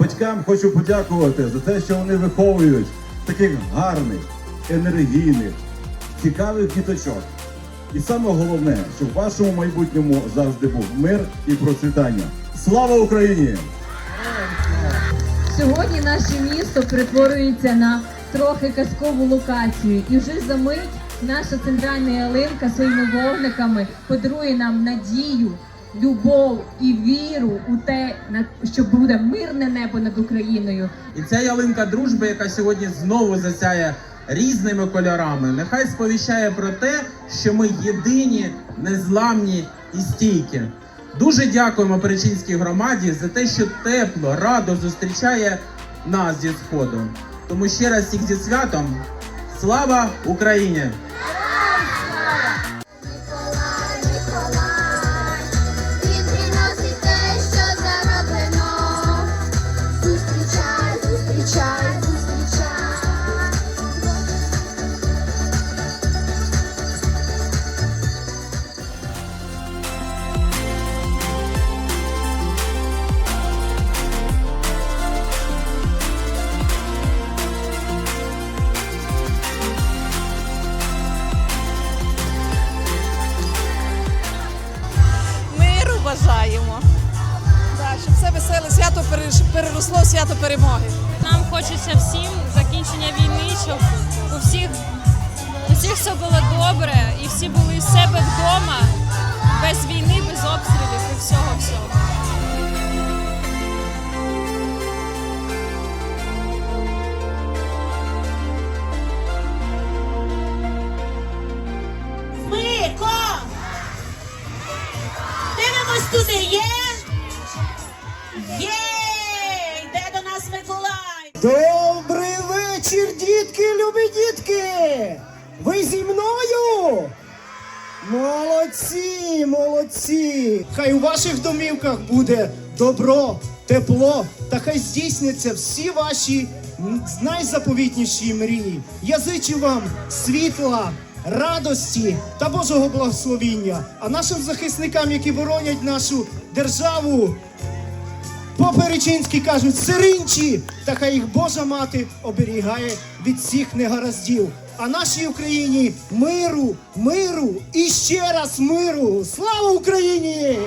Батькам хочу подякувати за те, що вони виховують таких гарних, енергійних, цікавих діточок. І саме головне, щоб в вашому майбутньому завжди був мир і процвітання. Слава Україні! Сьогодні наше місто перетворюється на трохи казкову локацію, і вже за мить наша центральна ялинка своїми вогниками подарує нам надію, любов і віру у те, на- що буде мирне небо над Україною. І ця ялинка дружби, яка сьогодні знову засяє різними кольорами, нехай сповіщає про те, що ми єдині, незламні і стійкі. Дуже дякуємо Перечинській громаді за те, що тепло, радо зустрічає нас зі сходу. Тому ще раз всіх зі святом. Слава Україні! Щоб це веселе свято переросло в свято перемоги. Нам хочеться всім закінчення війни, щоб у всіх, у всіх все було добре і всі були в себе вдома, без війни, без обстрілів і всього всього. Мико! Дивимось туди? Є! Добрий вечір, дітки, любі дітки! Ви зі мною? Молодці, молодці! Хай у ваших домівках буде добро, тепло, та хай здійсняться всі ваші найзаповітніші мрії. Я зичу вам світла, радості та Божого благословіння. А нашим захисникам, які боронять нашу державу, Поперечинські кажуть сиринчі, та хай їх Божа мати оберігає від всіх негараздів. А нашій Україні миру, миру і ще раз миру. Слава Україні!